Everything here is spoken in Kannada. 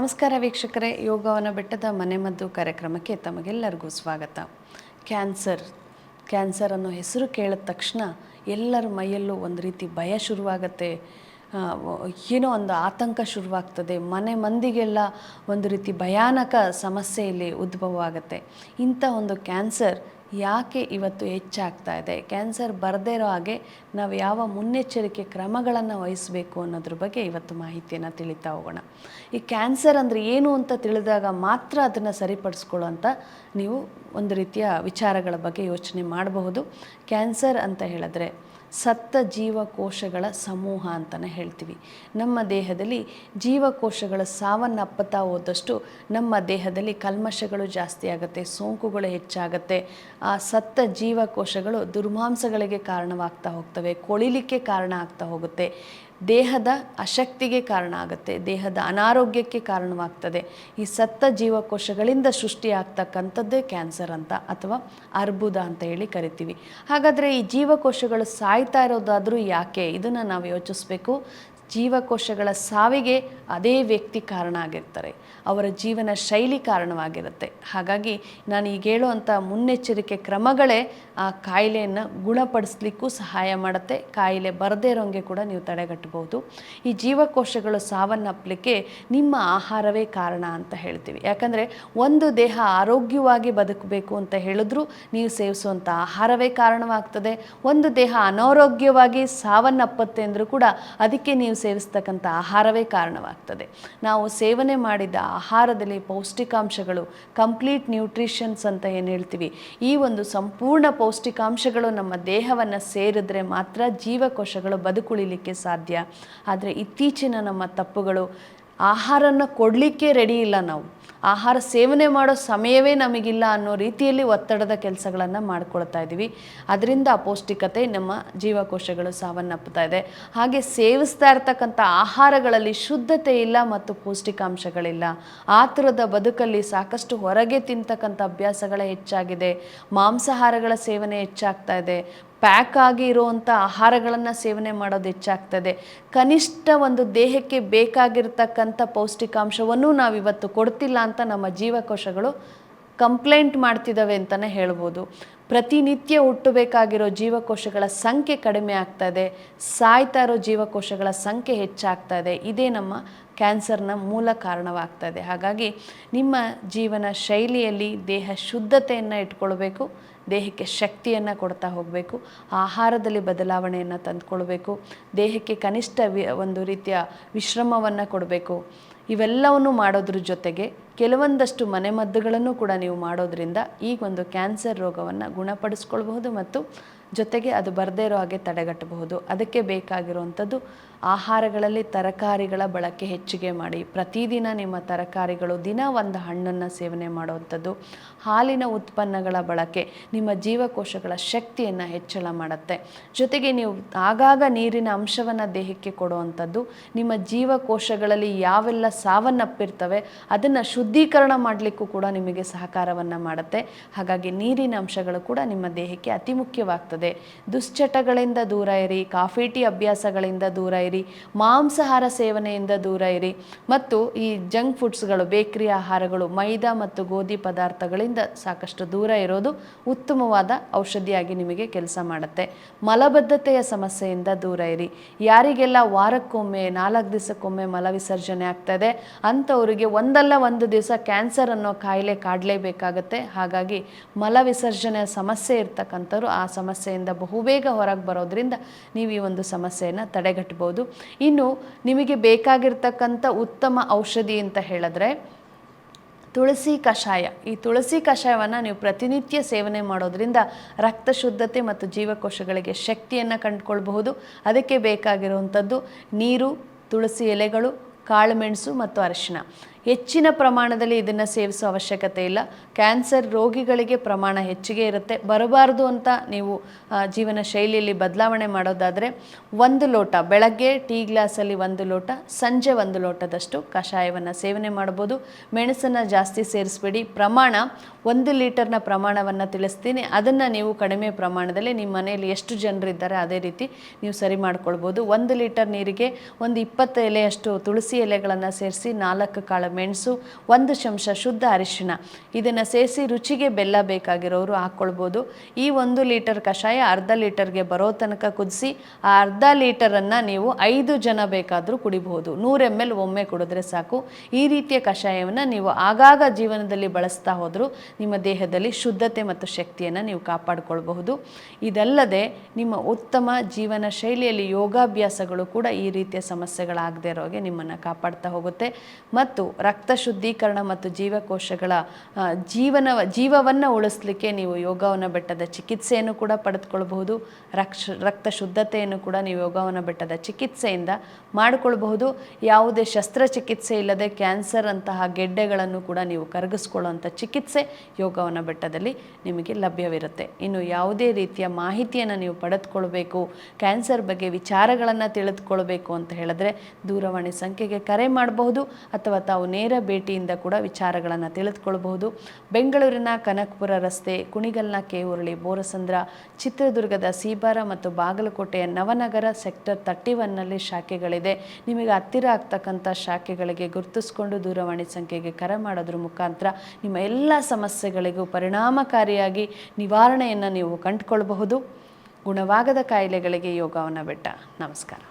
ನಮಸ್ಕಾರ ವೀಕ್ಷಕರೇ, ಯೋಗವನ ಬೆಟ್ಟದ ಮನೆಮದ್ದು ಕಾರ್ಯಕ್ರಮಕ್ಕೆ ತಮಗೆಲ್ಲರಿಗೂ ಸ್ವಾಗತ. ಕ್ಯಾನ್ಸರ್ ಕ್ಯಾನ್ಸರ್ ಅನ್ನೋ ಹೆಸರು ಕೇಳಿದ ತಕ್ಷಣ ಎಲ್ಲರ ಮೈಯಲ್ಲೂ ಒಂದು ರೀತಿ ಭಯ ಶುರುವಾಗತ್ತೆ. ಏನೋ ಒಂದು ಆತಂಕ ಶುರುವಾಗ್ತದೆ. ಮನೆ ಮಂದಿಗೆಲ್ಲ ಒಂದು ರೀತಿ ಭಯಾನಕ ಸಮಸ್ಯೆಯಲ್ಲಿ ಉದ್ಭವ ಆಗುತ್ತೆ ಇಂಥ ಒಂದು ಕ್ಯಾನ್ಸರ್ ಯಾಕೆ ಇವತ್ತು ಹೆಚ್ಚಾಗ್ತಾ ಇದೆ? ಕ್ಯಾನ್ಸರ್ ಬರದೇ ಇರೋ ಹಾಗೆ ನಾವು ಯಾವ ಮುನ್ನೆಚ್ಚರಿಕೆ ಕ್ರಮಗಳನ್ನು ವಹಿಸಬೇಕು ಅನ್ನೋದ್ರ ಬಗ್ಗೆ ಇವತ್ತು ಮಾಹಿತಿಯನ್ನು ತಿಳಿತಾ ಹೋಗೋಣ. ಈ ಕ್ಯಾನ್ಸರ್ ಅಂದರೆ ಏನು ಅಂತ ತಿಳಿದಾಗ ಮಾತ್ರ ಅದನ್ನು ಅಂತ ನೀವು ಒಂದು ರೀತಿಯ ವಿಚಾರಗಳ ಬಗ್ಗೆ ಯೋಚನೆ ಮಾಡಬಹುದು. ಕ್ಯಾನ್ಸರ್ ಅಂತ ಹೇಳಿದ್ರೆ ಸತ್ತ ಜೀವಕೋಶಗಳ ಸಮೂಹ ಅಂತಲೇ ಹೇಳ್ತೀವಿ. ನಮ್ಮ ದೇಹದಲ್ಲಿ ಜೀವಕೋಶಗಳ ಸಾವನ್ನಪ್ಪತಾ ಹೋದಷ್ಟು ನಮ್ಮ ದೇಹದಲ್ಲಿ ಕಲ್ಮಶಗಳು ಜಾಸ್ತಿ ಆಗುತ್ತೆ, ಸೋಂಕುಗಳು ಹೆಚ್ಚಾಗುತ್ತೆ. ಆ ಸತ್ತ ಜೀವಕೋಶಗಳು ದುರ್ಮಾಂಸಗಳಿಗೆ ಕಾರಣವಾಗ್ತಾ ಹೋಗ್ತವೆ, ಕೊಳಿಲಿಕ್ಕೆ ಕಾರಣ ಆಗ್ತಾ ಹೋಗುತ್ತೆ. ದೇಹದ ಅಶಕ್ತಿಗೆ ಕಾರಣ ಆಗುತ್ತೆ, ದೇಹದ ಅನಾರೋಗ್ಯಕ್ಕೆ ಕಾರಣವಾಗ್ತದೆ. ಈ ಸತ್ತ ಜೀವಕೋಶಗಳಿಂದ ಸೃಷ್ಟಿಯಾಗ್ತಕ್ಕಂಥದ್ದೇ ಕ್ಯಾನ್ಸರ್ ಅಂತ ಅಥವಾ ಅರ್ಬುದ ಅಂತ ಹೇಳಿ ಕರಿತೀವಿ. ಹಾಗಾದರೆ ಈ ಜೀವಕೋಶಗಳು ಸಾಯ್ತಾ ಇರೋದಾದರೂ ಯಾಕೆ? ಇದನ್ನು ನಾವು ಯೋಚಿಸ್ಬೇಕು. ಜೀವಕೋಶಗಳ ಸಾವಿಗೆ ಅದೇ ವ್ಯಕ್ತಿ ಕಾರಣ ಆಗಿರ್ತಾರೆ ಅವರ ಜೀವನ ಶೈಲಿ ಕಾರಣವಾಗಿರುತ್ತೆ. ಹಾಗಾಗಿ ನಾನು ಈಗ ಹೇಳುವಂಥ ಮುನ್ನೆಚ್ಚರಿಕೆ ಕ್ರಮಗಳೇ ಆ ಕಾಯಿಲೆಯನ್ನು ಗುಣಪಡಿಸ್ಲಿಕ್ಕೂ ಸಹಾಯ ಮಾಡುತ್ತೆ. ಕಾಯಿಲೆ ಬರದೇ ಇರೋಂಗೆ ಕೂಡ ನೀವು ತಡೆಗಟ್ಟಬಹುದು. ಈ ಜೀವಕೋಶಗಳು ಸಾವನ್ನಪ್ಪಲಿಕ್ಕೆ ನಿಮ್ಮ ಆಹಾರವೇ ಕಾರಣ ಅಂತ ಹೇಳ್ತೀವಿ. ಯಾಕಂದರೆ ಒಂದು ದೇಹ ಆರೋಗ್ಯವಾಗಿ ಬದುಕಬೇಕು ಅಂತ ಹೇಳಿದ್ರೂ ನೀವು ಸೇವಿಸುವಂಥ ಆಹಾರವೇ ಕಾರಣವಾಗ್ತದೆ. ಒಂದು ದೇಹ ಅನಾರೋಗ್ಯವಾಗಿ ಸಾವನ್ನಪ್ಪತ್ತೆ ಅಂದರೂ ಕೂಡ ಅದಕ್ಕೆ ನೀವು ಸೇವಿಸ್ತಕ್ಕಂಥ ಆಹಾರವೇ ಕಾರಣವಾಗ್ತದೆ. ನಾವು ಸೇವನೆ ಮಾಡಿದ ಆಹಾರದಲ್ಲಿ ಪೌಷ್ಟಿಕಾಂಶಗಳು, ಕಂಪ್ಲೀಟ್ ನ್ಯೂಟ್ರಿಷನ್ಸ್ ಅಂತ ಏನು ಹೇಳ್ತೀವಿ, ಈ ಒಂದು ಸಂಪೂರ್ಣ ಪೌಷ್ಟಿಕಾಂಶಗಳು ನಮ್ಮ ದೇಹವನ್ನು ಸೇರಿದ್ರೆ ಮಾತ್ರ ಜೀವಕೋಶಗಳು ಬದುಕುಳಿಲಿಕ್ಕೆ ಸಾಧ್ಯ. ಆದರೆ ಇತ್ತೀಚಿನ ನಮ್ಮ ತಪ್ಪುಗಳು ಆಹಾರನ ಕೊಡಲಿಕ್ಕೆ ರೆಡಿ ಇಲ್ಲ ನಾವು. ಆಹಾರ ಸೇವನೆ ಮಾಡೋ ಸಮಯವೇ ನಮಗಿಲ್ಲ ಅನ್ನೋ ರೀತಿಯಲ್ಲಿ ಒತ್ತಡದ ಕೆಲಸಗಳನ್ನು ಮಾಡ್ಕೊಳ್ತಾ ಇದ್ದೀವಿ. ಅದರಿಂದ ಅಪೌಷ್ಟಿಕತೆ ನಮ್ಮ ಜೀವಕೋಶಗಳು ಸಾವನ್ನಪ್ಪುತ್ತಾ ಇದೆ. ಹಾಗೆ ಸೇವಿಸ್ತಾ ಇರ್ತಕ್ಕಂಥ ಆಹಾರಗಳಲ್ಲಿ ಶುದ್ಧತೆ ಇಲ್ಲ ಮತ್ತು ಪೌಷ್ಟಿಕಾಂಶಗಳಿಲ್ಲ. ಆತುರದ ಬದುಕಲ್ಲಿ ಸಾಕಷ್ಟು ಹೊರಗೆ ತಿಂತಕ್ಕಂಥ ಅಭ್ಯಾಸಗಳೇ ಹೆಚ್ಚಾಗಿದೆ. ಮಾಂಸಾಹಾರಗಳ ಸೇವನೆ ಹೆಚ್ಚಾಗ್ತಾ ಇದೆ. ಪ್ಯಾಕ್ ಆಗಿ ಇರುವಂಥ ಆಹಾರಗಳನ್ನು ಸೇವನೆ ಮಾಡೋದು ಹೆಚ್ಚಾಗ್ತದೆ. ಕನಿಷ್ಠ ಒಂದು ದೇಹಕ್ಕೆ ಬೇಕಾಗಿರ್ತಕ್ಕಂಥ ಪೌಷ್ಟಿಕಾಂಶವನ್ನು ನಾವು ಇವತ್ತು ಕೊಡ್ತಿಲ್ಲ ಅಂತ ನಮ್ಮ ಜೀವಕೋಶಗಳು ಕಂಪ್ಲೇಂಟ್ ಮಾಡ್ತಿದ್ದಾವೆ ಅಂತಲೇ ಹೇಳ್ಬೋದು. ಪ್ರತಿನಿತ್ಯ ಹುಟ್ಟಬೇಕಾಗಿರೋ ಜೀವಕೋಶಗಳ ಸಂಖ್ಯೆ ಕಡಿಮೆ ಆಗ್ತಾ ಇದೆ. ಸಾಯ್ತಾ ಇರೋ ಜೀವಕೋಶಗಳ ಸಂಖ್ಯೆ ಹೆಚ್ಚಾಗ್ತಾ ಇದೆ. ಇದೇ ನಮ್ಮ ಕ್ಯಾನ್ಸರ್ನ ಮೂಲ ಕಾರಣವಾಗ್ತಾ ಇದೆ. ಹಾಗಾಗಿ ನಿಮ್ಮ ಜೀವನ ಶೈಲಿಯಲ್ಲಿ ದೇಹ ಶುದ್ಧತೆಯನ್ನು ಇಟ್ಕೊಳ್ಬೇಕು, ದೇಹಕ್ಕೆ ಶಕ್ತಿಯನ್ನು ಕೊಡ್ತಾ ಹೋಗಬೇಕು, ಆಹಾರದಲ್ಲಿ ಬದಲಾವಣೆಯನ್ನು ತಂದುಕೊಳ್ಬೇಕು, ದೇಹಕ್ಕೆ ಕನಿಷ್ಠ ವಿ, ಒಂದು ರೀತಿಯ ವಿಶ್ರಮವನ್ನು ಕೊಡಬೇಕು. ಇವೆಲ್ಲವನ್ನು ಮಾಡೋದ್ರ ಜೊತೆಗೆ ಕೆಲವೊಂದಷ್ಟು ಮನೆಮದ್ದುಗಳನ್ನು ಕೂಡ ನೀವು ಮಾಡೋದ್ರಿಂದ ಈ ಒಂದು ಕ್ಯಾನ್ಸರ್ ರೋಗವನ್ನು ಗುಣಪಡಿಸ್ಕೊಳ್ಬಹುದು ಮತ್ತು ಜೊತೆಗೆ ಅದು ಬರದೇ ಇರೋ ಹಾಗೆ ತಡೆಗಟ್ಟಬಹುದು. ಅದಕ್ಕೆ ಬೇಕಾಗಿರುವಂಥದ್ದು ಆಹಾರಗಳಲ್ಲಿ ತರಕಾರಿಗಳ ಬಳಕೆ ಹೆಚ್ಚಿಗೆ ಮಾಡಿ. ಪ್ರತಿದಿನ ನಿಮ್ಮ ತರಕಾರಿಗಳು ದಿನ ಒಂದು ಹಣ್ಣನ್ನು ಸೇವನೆ ಮಾಡುವಂಥದ್ದು. ಹಾಲಿನ ಉತ್ಪನ್ನಗಳ ಬಳಕೆ ನಿಮ್ಮ ಜೀವಕೋಶಗಳ ಶಕ್ತಿಯನ್ನು ಹೆಚ್ಚಳ ಮಾಡುತ್ತೆ. ಜೊತೆಗೆ ನೀವು ಆಗಾಗ ನೀರಿನ ಅಂಶವನ್ನು ದೇಹಕ್ಕೆ ಕೊಡುವಂಥದ್ದು. ನಿಮ್ಮ ಜೀವಕೋಶಗಳಲ್ಲಿ ಯಾವೆಲ್ಲ ಸಾವನ್ನಪ್ಪಿರ್ತವೆ ಅದನ್ನು ಶುದ್ಧೀಕರಣ ಮಾಡಲಿಕ್ಕೂ ಕೂಡ ನಿಮಗೆ ಸಹಕಾರವನ್ನು ಮಾಡುತ್ತೆ. ಹಾಗಾಗಿ ನೀರಿನ ಅಂಶಗಳು ಕೂಡ ನಿಮ್ಮ ದೇಹಕ್ಕೆ ಅತಿ ಮುಖ್ಯವಾಗ್ತದೆ. ದುಶ್ಚಟಗಳಿಂದ ದೂರ ಇರಿ, ಕಾಫಿ, ಟೀ ಅಭ್ಯಾಸಗಳಿಂದ ದೂರ ಇರಿ. ಮಾಂಸಾಹಾರ ಸೇವನೆಯಿಂದ ದೂರ ಇರಿ. ಮತ್ತು ಈ ಜಂಕ್ ಫುಡ್ಸ್ಗಳು, ಬೇಕರಿ ಆಹಾರಗಳು, ಮೈದಾ ಮತ್ತು ಗೋಧಿ ಪದಾರ್ಥಗಳಿಂದ ಸಾಕಷ್ಟು ದೂರ ಇರೋದು ಉತ್ತಮವಾದ ಔಷಧಿಯಾಗಿ ನಿಮಗೆ ಕೆಲಸ ಮಾಡುತ್ತೆ. ಮಲಬದ್ಧತೆಯ ಸಮಸ್ಯೆಯಿಂದ ದೂರ ಇರಿ. ಯಾರಿಗೆಲ್ಲ ವಾರಕ್ಕೊಮ್ಮೆ, ನಾಲ್ಕು ದಿವಸಕ್ಕೊಮ್ಮೆ ಮಲ ವಿಸರ್ಜನೆ ಆಗ್ತದೆ, ಅಂಥವರಿಗೆ ಒಂದಲ್ಲ ಒಂದು ದಿವಸ ಕ್ಯಾನ್ಸರ್ ಅನ್ನೋ ಕಾಯಿಲೆ ಕಾಡಲೇಬೇಕಾಗತ್ತೆ. ಹಾಗಾಗಿ ಮಲ ವಿಸರ್ಜನೆಯ ಸಮಸ್ಯೆ ಇರ್ತಕ್ಕಂಥವ್ರು ಆ ಸಮಸ್ಯೆಯಿಂದ ಬಹುಬೇಗ ಹೊರಗೆ ಬರೋದ್ರಿಂದ ನೀವು ಈ ಒಂದು ಸಮಸ್ಯೆಯನ್ನು ತಡೆಗಟ್ಟಬಹುದು. ಇನ್ನು ನಿಮಗೆ ಬೇಕಾಗಿರ್ತಕ್ಕಂಥ ಉತ್ತಮ ಔಷಧಿ ಅಂತ ಹೇಳಿದ್ರೆ ತುಳಸಿ ಕಷಾಯ. ಈ ತುಳಸಿ ಕಷಾಯವನ್ನು ನೀವು ಪ್ರತಿನಿತ್ಯ ಸೇವನೆ ಮಾಡೋದ್ರಿಂದ ರಕ್ತ ಶುದ್ಧತೆ ಮತ್ತು ಜೀವಕೋಶಗಳಿಗೆ ಶಕ್ತಿಯನ್ನು ಕಂಡುಕೊಳ್ಬಹುದು. ಅದಕ್ಕೆ ಬೇಕಾಗಿರುವಂಥದ್ದು ನೀರು, ತುಳಸಿ ಎಲೆಗಳು ಕಾಳುಮೆಣಸು ಮತ್ತು ಅರಿಶಿನ ಹೆಚ್ಚಿನ ಪ್ರಮಾಣದಲ್ಲಿ ಇದನ್ನು ಸೇವಿಸೋ ಅವಶ್ಯಕತೆ ಇಲ್ಲ. ಕ್ಯಾನ್ಸರ್ ರೋಗಿಗಳಿಗೆ ಪ್ರಮಾಣ ಹೆಚ್ಚಿಗೆ ಇರುತ್ತೆ. ಬರಬಾರ್ದು ಅಂತ ನೀವು ಜೀವನ ಶೈಲಿಯಲ್ಲಿ ಬದಲಾವಣೆ ಮಾಡೋದಾದರೆ ಒಂದು ಲೋಟ, ಬೆಳಗ್ಗೆ ಟೀ ಗ್ಲಾಸಲ್ಲಿ ಒಂದು ಲೋಟ, ಸಂಜೆ ಒಂದು ಲೋಟದಷ್ಟು ಕಷಾಯವನ್ನು ಸೇವನೆ ಮಾಡ್ಬೋದು. ಮೆಣಸನ್ನು ಜಾಸ್ತಿ ಸೇರಿಸ್ಬೇಡಿ. ಪ್ರಮಾಣ, ಒಂದು ಲೀಟರ್ನ ಪ್ರಮಾಣವನ್ನು ತಿಳಿಸ್ತೀನಿ. ಅದನ್ನು ನೀವು ಕಡಿಮೆ ಪ್ರಮಾಣದಲ್ಲಿ ನಿಮ್ಮ ಮನೆಯಲ್ಲಿ ಎಷ್ಟು ಜನರಿದ್ದಾರೆ ಅದೇ ರೀತಿ ನೀವು ಸರಿ ಮಾಡ್ಕೊಳ್ಬೋದು. ಒಂದು ಲೀಟರ್ ನೀರಿಗೆ ಒಂದು ಇಪ್ಪತ್ತು ಎಲೆಯಷ್ಟು ತುಳಸಿ ಎಲೆಗಳನ್ನು ಸೇರಿಸಿ ನಾಲ್ಕು ಕಾಳು ಮೆಣಸು, ಒಂದು ಚಮಚ ಶುದ್ಧ ಅರಿಶಿಣ. ಇದನ್ನು ಸೇರಿಸಿ ರುಚಿಗೆ ಬೆಲ್ಲ ಬೇಕಾಗಿರೋರು ಹಾಕ್ಕೊಳ್ಬೋದು ಈ ಒಂದು ಲೀಟರ್ ಕಷಾಯ ಅರ್ಧ ಲೀಟರ್ಗೆ ಬರೋ ತನಕ ಕುದಿಸಿ, ಆ ಅರ್ಧ ಲೀಟರನ್ನು ನೀವು ಐದು ಜನ ಬೇಕಾದರೂ ಕುಡಿಬಹುದು. ನೂರು ಎಂ ಎಲ್ ಒಮ್ಮೆ ಕುಡಿದ್ರೆ ಸಾಕು. ಈ ರೀತಿಯ ಕಷಾಯವನ್ನು ನೀವು ಆಗಾಗ ಜೀವನದಲ್ಲಿ ಬಳಸ್ತಾ ಹೋದರೂ ನಿಮ್ಮ ದೇಹದಲ್ಲಿ ಶುದ್ಧತೆ ಮತ್ತು ಶಕ್ತಿಯನ್ನು ನೀವು ಕಾಪಾಡಿಕೊಳ್ಬಹುದು. ಇದಲ್ಲದೆ ನಿಮ್ಮ ಉತ್ತಮ ಜೀವನ ಶೈಲಿಯಲ್ಲಿ ಯೋಗಾಭ್ಯಾಸಗಳು ಕೂಡ ಈ ರೀತಿಯ ಸಮಸ್ಯೆಗಳಾಗದೇ ಇರೋಗೆ ನಿಮ್ಮನ್ನು ಕಾಪಾಡ್ತಾ ಹೋಗುತ್ತೆ. ಮತ್ತು ರಕ್ತ ಶುದ್ಧೀಕರಣ ಮತ್ತು ಜೀವಕೋಶಗಳ ಜೀವನ, ಜೀವವನ್ನು ಉಳಿಸ್ಲಿಕ್ಕೆ ನೀವು ಯೋಗವನ ಬೆಟ್ಟದ ಚಿಕಿತ್ಸೆಯನ್ನು ಕೂಡ ಪಡೆದುಕೊಳ್ಬಹುದು. ರಕ್ಷ, ರಕ್ತ ಶುದ್ಧತೆಯನ್ನು ಕೂಡ ನೀವು ಯೋಗವನ ಬೆಟ್ಟದ ಚಿಕಿತ್ಸೆಯಿಂದ ಮಾಡಿಕೊಳ್ಬಹುದು. ಯಾವುದೇ ಶಸ್ತ್ರಚಿಕಿತ್ಸೆ ಇಲ್ಲದೆ ಕ್ಯಾನ್ಸರ್ ಅಂತಹ ಗೆಡ್ಡೆಗಳನ್ನು ಕೂಡ ನೀವು ಕರಗಿಸ್ಕೊಳ್ಳುವಂಥ ಚಿಕಿತ್ಸೆ ಯೋಗವನ ಬೆಟ್ಟದಲ್ಲಿ ನಿಮಗೆ ಲಭ್ಯವಿರುತ್ತೆ. ಇನ್ನು ಯಾವುದೇ ರೀತಿಯ ಮಾಹಿತಿಯನ್ನು ನೀವು ಪಡೆದುಕೊಳ್ಬೇಕು, ಕ್ಯಾನ್ಸರ್ ಬಗ್ಗೆ ವಿಚಾರಗಳನ್ನು ತಿಳಿದುಕೊಳ್ಬೇಕು ಅಂತ ಹೇಳಿದ್ರೆ ದೂರವಾಣಿ ಸಂಖ್ಯೆಗೆ ಕರೆ ಮಾಡಬಹುದು ಅಥವಾ ತಾವು ನೇರ ಭೇಟಿಯಿಂದ ಕೂಡ ವಿಚಾರಗಳನ್ನು ತಿಳಿದುಕೊಳ್ಳಬಹುದು ಬೆಂಗಳೂರಿನ ಕನಕಪುರ ರಸ್ತೆ, ಕುಣಿಗಲ್ನ ಕೇವುರಳಿ ಬೋರಸಂದ್ರ, ಚಿತ್ರದುರ್ಗದ ಸೀಬಾರ ಮತ್ತು ಬಾಗಲಕೋಟೆಯ ನವನಗರ ಸೆಕ್ಟರ್ ತರ್ಟಿ ಒನ್ನಲ್ಲಿ ಶಾಖೆಗಳಿದೆ. ನಿಮಗೆ ಹತ್ತಿರ ಆಗ್ತಕ್ಕಂಥ ಶಾಖೆಗಳಿಗೆ ಗುರುತಿಸಿಕೊಂಡು ದೂರವಾಣಿ ಸಂಖ್ಯೆಗೆ ಕರೆ ಮಾಡೋದ್ರ ಮುಖಾಂತರ ನಿಮ್ಮ ಎಲ್ಲ ಸಮಸ್ಯೆಗಳಿಗೂ ಪರಿಣಾಮಕಾರಿಯಾಗಿ ನಿವಾರಣೆಯನ್ನು ನೀವು ಕಂಡುಕೊಳ್ಬಹುದು. ಗುಣವಾಗದ ಕಾಯಿಲೆಗಳಿಗೆ ಯೋಗವನ್ನು ಬೆಟ್ಟ. ನಮಸ್ಕಾರ.